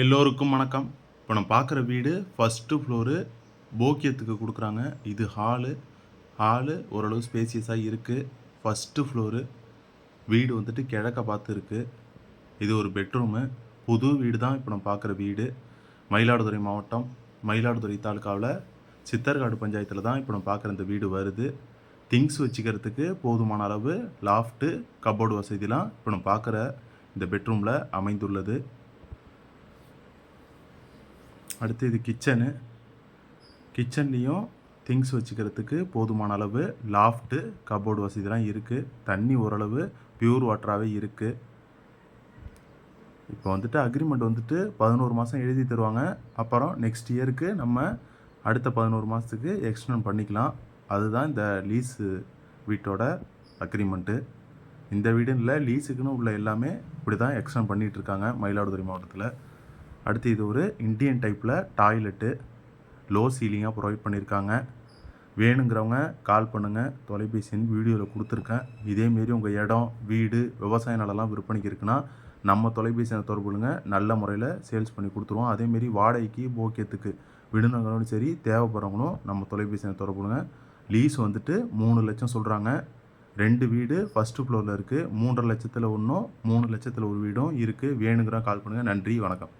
எல்லோருக்கும் வணக்கம். இப்போ நம்ம பார்க்குற வீடு ஃபஸ்ட்டு ஃப்ளோரு போக்கியத்துக்கு கொடுக்குறாங்க. இது ஹாலு ஹாலு ஓரளவு ஸ்பேசியஸாக இருக்குது ஃபஸ்ட்டு ஃப்ளோரு வீடு வந்துட்டு கிழக்க பார்த்து இருக்குது இது ஒரு பெட்ரூமு புது வீடு தான் இப்போ நம்ம பார்க்குற வீடு. மயிலாடுதுறை மாவட்டம் மயிலாடுதுறை தாலுக்காவில் சித்தர்காடு பஞ்சாயத்தில் தான் இப்போ நம்ம பார்க்குற இந்த வீடு வருது. திங்ஸ் வச்சுக்கிறதுக்கு போதுமான அளவு லாஃப்ட்டு கபோர்டு வசதிலாம் இப்போ நம்ம பார்க்குற இந்த பெட்ரூமில் அமைந்துள்ளது. அடுத்து இது கிச்சனு. கிச்சன்லேயும் திங்ஸ் வச்சுக்கிறதுக்கு போதுமான அளவு லாஃப்ட்டு கபோர்டு வசதிலாம் இருக்குது தண்ணி ஓரளவு பியூர் வாட்டராகவே இருக்குது இப்போ வந்துட்டு அக்ரிமெண்ட் வந்துட்டு பதினோரு மாதம் எழுதி தருவாங்க. அப்புறம் நெக்ஸ்ட் இயருக்கு நம்ம அடுத்த பதினோரு மாதத்துக்கு எக்ஸ்டெண்ட் பண்ணிக்கலாம். அதுதான் இந்த லீஸு வீட்டோட அக்ரிமெண்ட்டு இந்த வீடுன்னு இல்லை லீஸுக்குன்னு உள்ள எல்லாமே இப்படி தான் எக்ஸ்டெண்ட் பண்ணிகிட்ருக்காங்க மயிலாடுதுறை மாவட்டத்தில். அடுத்து இது ஒரு இந்தியன் டைப்பில் டாய்லெட்டு லோ சீலிங்காக ப்ரொவைட் பண்ணியிருக்காங்க. வேணுங்கிறவங்க கால் பண்ணுங்கள் தொலைபேசின்னு வீடியோவில் கொடுத்துருக்கேன். இதேமாரி உங்கள் இடம் வீடு விவசாய நிலம்லாம் விற்பனைக்கு இருக்குன்னா நம்ம தொலைபேசியை எண்ணை தொடர்பு நல்ல முறையில் சேல்ஸ் பண்ணி கொடுத்துருவோம். அதேமாரி வாடகைக்கு போக்கியத்துக்கு விடுனங்களும் சரி தேவைப்படுறவங்களும் நம்ம தொலைபேசியை எண்ணை தொடர்பு லீஸ் வந்துட்டு மூணு லட்சம் சொல்கிறாங்க ரெண்டு வீடு ஃபஸ்ட்டு ஃப்ளோரில் இருக்குது மூன்றரை லட்சத்தில் ஒன்றும் மூணு லட்சத்தில் ஒரு வீடும் இருக்குது வேணுங்கிற கால் பண்ணுங்கள் நன்றி வணக்கம்.